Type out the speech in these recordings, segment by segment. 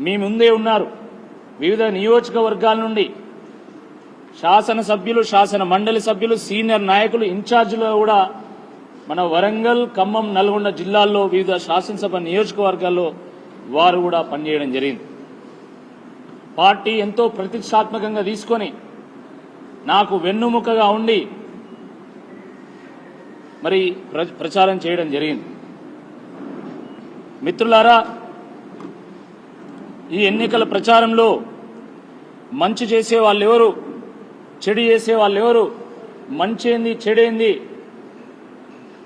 మీ ముందే ఉన్నారు. వివిధ నియోజకవర్గాల నుండి శాసనసభ్యులు శాసన మండలి సభ్యులు సీనియర్ నాయకులు ఇన్ఛార్జీలు కూడా మన వరంగల్ ఖమ్మం నల్గొండ జిల్లాల్లో వివిధ శాసనసభ నియోజకవర్గాల్లో వారు కూడా పనిచేయడం జరిగింది. పార్టీ ఎంతో ప్రతిష్టాత్మకంగా తీసుకొని నాకు వెన్నుముకగా ఉండి మరి ప్ర- ప్రచారం చేయడం జరిగింది. మిత్రులారా ఈ ఎన్నికల ప్రచారంలో మంచి చేసే వాళ్ళు ఎవరు చెడు చేసే వాళ్ళు ఎవరు మంచి ఏంది చెడేంది?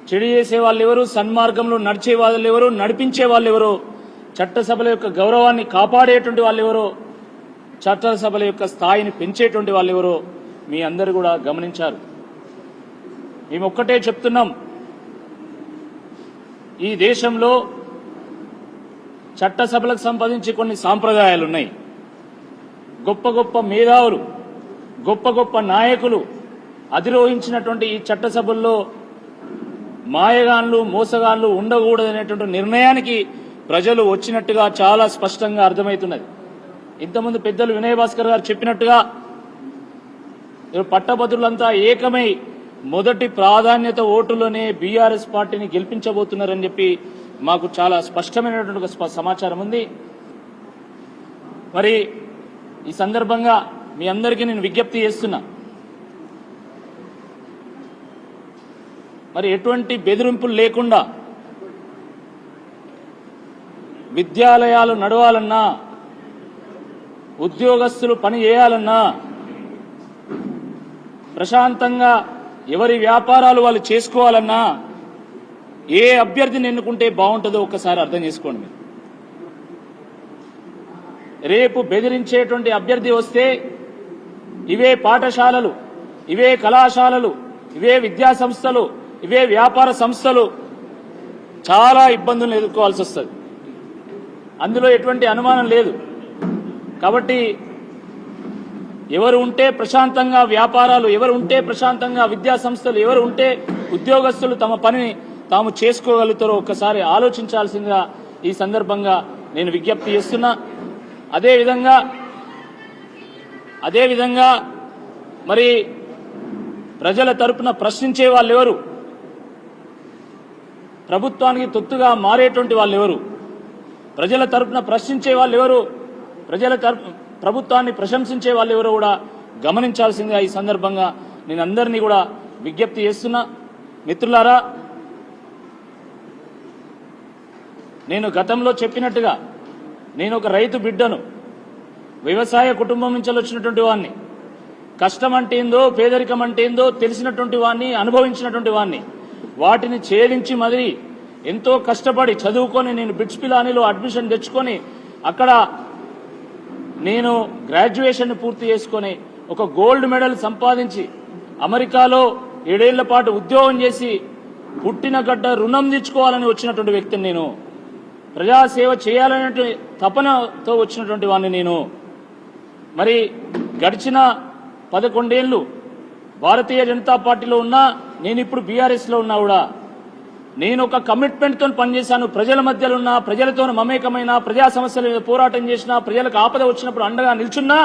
చెడు చేసే వాళ్ళు ఎవరు సన్మార్గంలో నడిచే వాళ్ళు ఎవరు నడిపించే వాళ్ళు ఎవరో చట్టసభల యొక్క గౌరవాన్ని కాపాడేటువంటి వాళ్ళు ఎవరో చట్టసభల యొక్క స్థాయిని పెంచేటువంటి వాళ్ళు ఎవరో మీ అందరు కూడా గమనించారు. మేము ఒక్కటే చెప్తున్నాం. ఈ దేశంలో చట్టసభలకు సంపాదించే కొన్ని సాంప్రదాయాలు ఉన్నాయి గొప్ప గొప్ప మేధావులు గొప్ప గొప్ప నాయకులు అధిరోహించినటువంటి ఈ చట్టసభల్లో మాయగాన్లు మోసగాన్లు ఉండకూడదనేటువంటి నిర్ణయానికి ప్రజలు వచ్చినట్టుగా చాలా స్పష్టంగా అర్థమవుతున్నది. ఇంతకుముందు పెద్దలు వినయ్ భాస్కర్ గారు చెప్పినట్టుగా పట్టభద్రులంతా ఏకమై మొదటి ప్రాధాన్యత ఓటులోనే బీఆర్ఎస్ పార్టీని గెలిపించబోతున్నారని చెప్పి మాకు చాలా స్పష్టమైనటువంటి ఒక సమాచారం ఉంది. మరి ఈ సందర్భంగా మీ అందరికీ నేను విజ్ఞప్తి చేస్తున్నా. మరి ఎటువంటి బెదిరింపులు లేకుండా విద్యాలయాలు నడవాలన్నా ఉద్యోగస్తులు పని చేయాలన్నా ప్రశాంతంగా ఎవరి వ్యాపారాలు వాళ్ళు చేసుకోవాలన్నా ఏ అభ్యర్థిని ఎన్నుకుంటే బాగుంటుందో ఒక్కసారి అర్థం చేసుకోండి మీరు. రేపు బెదిరించేటువంటి అభ్యర్థి వస్తే ఇవే పాఠశాలలు ఇవే కళాశాలలు ఇవే విద్యా సంస్థలు ఇవే వ్యాపార సంస్థలు చాలా ఇబ్బందులను ఎదుర్కోవాల్సి వస్తుంది. అందులో ఎటువంటి అనుమానం లేదు. కాబట్టి ఎవరు ఉంటే ప్రశాంతంగా వ్యాపారాలు ఎవరు ఉంటే ప్రశాంతంగా విద్యా సంస్థలు ఎవరు ఉంటే ఉద్యోగస్తులు తమ పనిని తాము చేసుకోగలుగుతారో ఒక్కసారి ఆలోచించాల్సిందిగా ఈ సందర్భంగా నేను విజ్ఞప్తి చేస్తున్నా. అదేవిధంగా అదేవిధంగా మరి ప్రజల తరపున ప్రశ్నించే వాళ్ళు ఎవరు ప్రభుత్వానికి తొత్తుగా మారేటువంటి వాళ్ళు ఎవరు ప్రజల తరపున ప్రశ్నించే వాళ్ళు ఎవరు ప్రజల తరపు ప్రభుత్వాన్ని ప్రశంసించే వాళ్ళు ఎవరో కూడా గమనించాల్సిందిగా ఈ సందర్భంగా నేను అందరినీ కూడా విజ్ఞప్తి చేస్తున్నా. మిత్రులారా నేను గతంలో చెప్పినట్టుగా నేను ఒక రైతు బిడ్డను వ్యవసాయ కుటుంబం నుంచి వచ్చినటువంటి వాడిని కష్టం అంటే ఏందో పేదరికం అంటే ఏందో తెలిసినటువంటి వాడిని అనుభవించినటువంటి వాడిని వాటిని ఛేదించి మరి ఎంతో కష్టపడి చదువుకొని నేను బిట్స్ పిలానీలో అడ్మిషన్ తెచ్చుకొని అక్కడ నేను గ్రాడ్యుయేషన్ పూర్తి చేసుకొని ఒక గోల్డ్ మెడల్ సంపాదించి అమెరికాలో ఏడేళ్ళ పాటు ఉద్యోగం చేసి పుట్టిన గడ్డ రుణం తీర్చుకోవాలని వచ్చినటువంటి వ్యక్తిని నేను. ప్రజాసేవ చేయాలనే తపనతో వచ్చినటువంటి వాడిని నేను. మరి గడిచిన పదకొండేళ్ళు భారతీయ జనతా పార్టీలో ఉన్నా నేను ఇప్పుడు బీఆర్ఎస్లో ఉన్నా కూడా నేను ఒక కమిట్మెంట్తో పనిచేశాను. ప్రజల మధ్యలో ఉన్నా ప్రజలతో మమేకమైన ప్రజా సమస్యల మీద పోరాటం చేసినా ప్రజలకు ఆపద వచ్చినప్పుడు అండగా నిల్చున్నా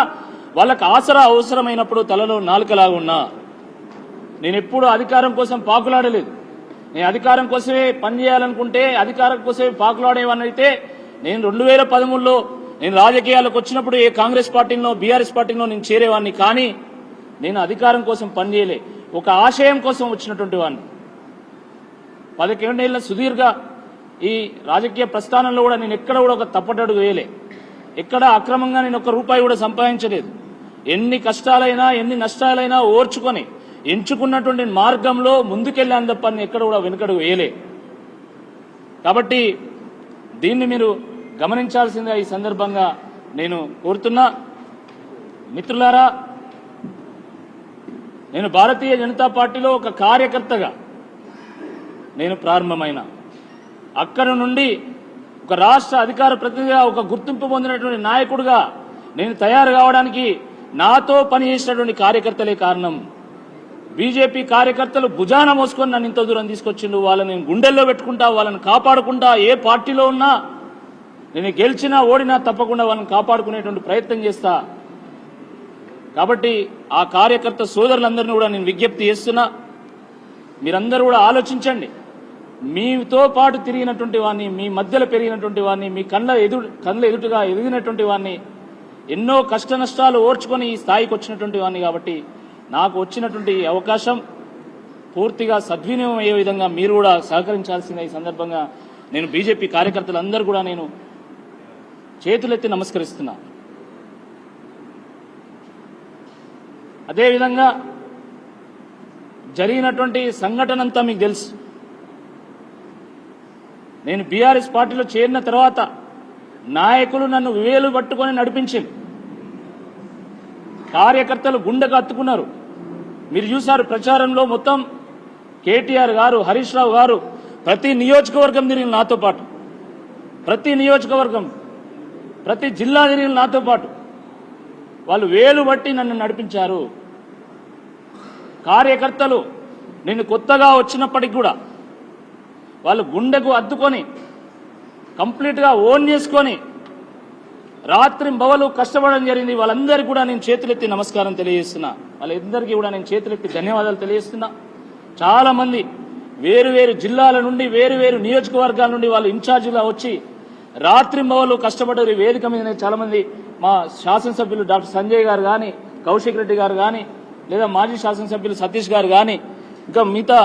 వాళ్ళకు ఆసరా అవసరమైనప్పుడు తలలో నాలుకలాగా ఉన్నా. నేను ఎప్పుడు అధికారం కోసం పాకులాడలేదు. నేను అధికారం కోసమే పనిచేయాలనుకుంటే అధికారం కోసమే పాకులాడేవాడిని అయితే నేను రెండు వేల పదమూడులో నేను రాజకీయాలకు వచ్చినప్పుడు ఏ కాంగ్రెస్ పార్టీలో బీఆర్ఎస్ పార్టీలో నేను చేరేవాడిని. కానీ నేను అధికారం కోసం పనిచేయలే ఒక ఆశయం కోసం వచ్చినటువంటి వాడిని. పదకొండేళ్ళ సుదీర్ఘ ఈ రాజకీయ ప్రస్థానంలో కూడా నేను ఎక్కడ కూడా ఒక తప్పటడుగు వేయలే. ఎక్కడ అక్రమంగా నేను ఒక్క రూపాయి కూడా సంపాదించలేదు. ఎన్ని కష్టాలైనా ఎన్ని నష్టాలైనా ఓర్చుకొని ఎంచుకున్నటువంటి మార్గంలో ముందుకెళ్ళాను తప్ప ఎక్కడ కూడా వెనుకడు వేయలే. కాబట్టి దీన్ని మీరు గమనించాల్సిందిగా ఈ సందర్భంగా నేను కోరుతున్నా. మిత్రులారా నేను భారతీయ జనతా పార్టీలో ఒక కార్యకర్తగా నేను ప్రారంభమైన. అక్కడ నుండి ఒక రాష్ట్ర అధికార ప్రతినిధిగా ఒక గుర్తింపు పొందినటువంటి నాయకుడిగా నేను తయారు కావడానికి నాతో పనిచేసినటువంటి కార్యకర్తలే కారణం. బీజేపీ కార్యకర్తలు భుజాన మోసుకొని నన్ను ఇంత దూరం తీసుకొచ్చిండు వాళ్ళని నేను గుండెల్లో పెట్టుకుంటా వాళ్ళని కాపాడుకుంటా ఏ పార్టీలో ఉన్నా నేను గెలిచినా ఓడినా తప్పకుండా వాళ్ళని కాపాడుకునేటువంటి ప్రయత్నం చేస్తా. కాబట్టి ఆ కార్యకర్త సోదరులందరినీ కూడా నేను విజ్ఞప్తి చేస్తున్నా. మీరందరూ కూడా ఆలోచించండి. మీతో పాటు తిరిగినటువంటి వాడిని మీ మధ్యలో పెరిగినటువంటి వాడిని మీ కళ్ళ ఎదు కళ్ళ ఎదుటగా ఎదిగినటువంటి వాడిని ఎన్నో కష్ట నష్టాలు ఓర్చుకొని ఈ స్థాయికి వచ్చినటువంటి వాడిని కాబట్టి నాకు వచ్చినటువంటి అవకాశం పూర్తిగా సద్వినియోగం అయ్యే విధంగా మీరు కూడా సహకరించాల్సిన ఈ సందర్భంగా నేను బీజేపీ కార్యకర్తలందరూ కూడా నేను చేతులెత్తి నమస్కరిస్తున్నా. అదేవిధంగా జరిగినటువంటి సంఘటన అంతా మీకు తెలుసు. నేను బీఆర్ఎస్ పార్టీలో చేరిన తర్వాత నాయకులు నన్ను వేలు పట్టుకొని నడిపించింది. కార్యకర్తలు గుండెకు అత్తుకున్నారు. మీరు చూశారు ప్రచారంలో మొత్తం కేటీఆర్ గారు హరీష్ రావు గారు ప్రతి నియోజకవర్గం తిరిగిన నాతో పాటు. ప్రతి నియోజకవర్గం ప్రతి జిల్లా తిరిగిన నాతో పాటు. వాళ్ళు వేలు బట్టి నన్ను నడిపించారు. కార్యకర్తలు నేను కొత్తగా వచ్చినప్పటికి కూడా వాళ్ళు గుండెకు అద్దుకొని కంప్లీట్గా ఓన్ చేసుకొని రాత్రి బవలు కష్టపడడం జరిగింది. వాళ్ళందరికీ కూడా నేను చేతులెత్తి నమస్కారం తెలియజేస్తున్నా. వాళ్ళందరికీ కూడా నేను చేతులెత్తి ధన్యవాదాలు తెలియజేస్తున్నా. చాలా మంది వేరు వేరు జిల్లాల నుండి వేరు వేరు నియోజకవర్గాల నుండి వాళ్ళు ఇన్ఛార్జీలా వచ్చి రాత్రి బవలు కష్టపడ్డారు వేదిక మీద చాలా మంది మా శాసనసభ్యులు డాక్టర్ సంజయ్ గారు కానీ కౌశిక్ రెడ్డి గారు కానీ లేదా మాజీ శాసనసభ్యులు సతీష్ గారు కానీ ఇంకా మిగతా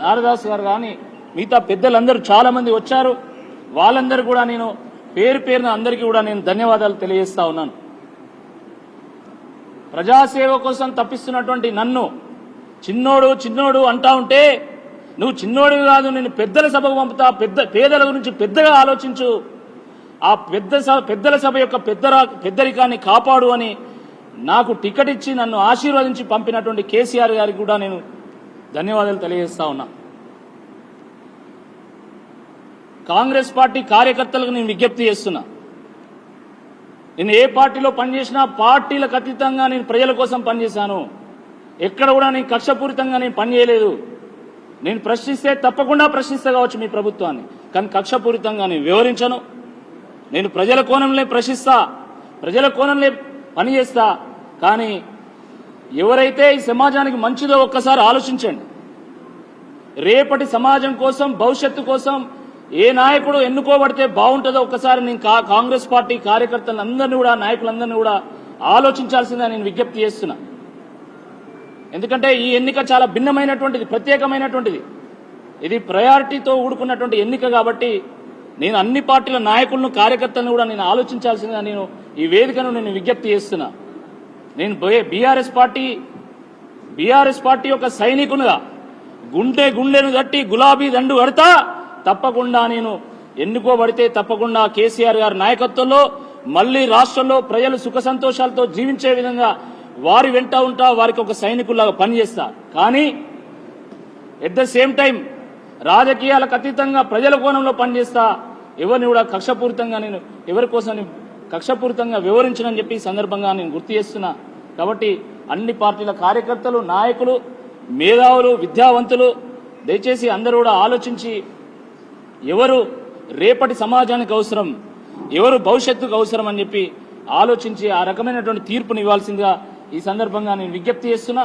నారదాస్ గారు కానీ మిగతా పెద్దలందరూ చాలా మంది వచ్చారు. వాళ్ళందరూ కూడా నేను పేరు పేరున అందరికీ కూడా నేను ధన్యవాదాలు తెలియజేస్తా ఉన్నాను. ప్రజాసేవ కోసం తప్పిస్తున్నటువంటి నన్ను చిన్నోడు చిన్నోడు అంటా ఉంటే నువ్వు చిన్నోడివి కాదు నేను పెద్దల సభకు పంపుతా పెద్ద పేదల గురించి పెద్దగా ఆలోచించు. ఆ పెద్ద సభ పెద్దల సభ యొక్క పెద్దరా పెద్దరికాన్ని కాపాడు అని నాకు టికెట్ ఇచ్చి నన్ను ఆశీర్వదించి పంపినటువంటి కేసీఆర్ గారికి కూడా నేను ధన్యవాదాలు తెలియజేస్తా ఉన్నా. కాంగ్రెస్ పార్టీ కార్యకర్తలకు నేను విజ్ఞప్తి చేస్తున్నా. నేను ఏ పార్టీలో పనిచేసినా పార్టీలకు అతీతంగా నేను ప్రజల కోసం పనిచేశాను. ఎక్కడ కూడా నేను కక్షపూరితంగా నేను పనిచేయలేదు. నేను ప్రశ్నిస్తే తప్పకుండా ప్రశ్నిస్తా కావచ్చు మీ ప్రభుత్వాన్ని. కానీ కక్షపూరితంగా నేను వివరించను. నేను ప్రజల కోణంలో ప్రశ్నిస్తా. ప్రజల కోణంలో పనిచేస్తా. కానీ ఎవరైతే ఈ సమాజానికి మంచిదో ఒక్కసారి ఆలోచించండి. రేపటి సమాజం కోసం భవిష్యత్తు కోసం ఏ నాయకుడు ఎన్నుకోబడితే బాగుంటుందో ఒక్కసారి నేను కా- కాంగ్రెస్ పార్టీ కార్యకర్తలందరినీ కూడా నాయకులందరినీ కూడా ఆలోచించాల్సిందని నేను విజ్ఞప్తి చేస్తున్నా. ఎందుకంటే ఈ ఎన్నిక చాలా భిన్నమైనటువంటిది ప్రత్యేకమైనటువంటిది. ఇది ప్రయారిటీతో ఊడుకున్నటువంటి ఎన్నిక కాబట్టి నేను అన్ని పార్టీల నాయకులను కార్యకర్తలను కూడా నేను ఆలోచించాల్సిందిగా నేను ఈ వేదికను నేను విజ్ఞప్తి చేస్తున్నా. నేను బీఆర్ఎస్ పార్టీ బీఆర్ఎస్ పార్టీ యొక్క సైనికునిగా గుండె గుండెను తట్టి గులాబీ దండు కడతా తప్పకుండా నేను ఎన్నుకోబడితే తప్పకుండా కేసీఆర్ గారి నాయకత్వంలో మళ్ళీ రాష్ట్రంలో ప్రజలు సుఖ సంతోషాలతో జీవించే విధంగా వారి వెంట ఉంటా వారికి ఒక సైనికుల్లాగా పనిచేస్తా. కానీ ఎట్ ద సేమ్ టైం రాజకీయాలకు అతీతంగా ప్రజల కోణంలో పనిచేస్తా ఎవరిని కూడా కక్షపూరితంగా నేను ఎవరి కోసం కక్షపూరితంగా వివరించనని చెప్పి సందర్భంగా నేను గుర్తు చేస్తున్నా. కాబట్టి అన్ని పార్టీల కార్యకర్తలు నాయకులు మేధావులు విద్యావంతులు దయచేసి అందరూ కూడా ఆలోచించి ఎవరు రేపటి సమాజానికి అవసరం ఎవరు భవిష్యత్తుకు అవసరం అని చెప్పి ఆలోచించి ఆ రకమైనటువంటి తీర్పుని ఇవ్వాల్సిందిగా ఈ సందర్భంగా నేను విజ్ఞప్తి చేస్తున్నా.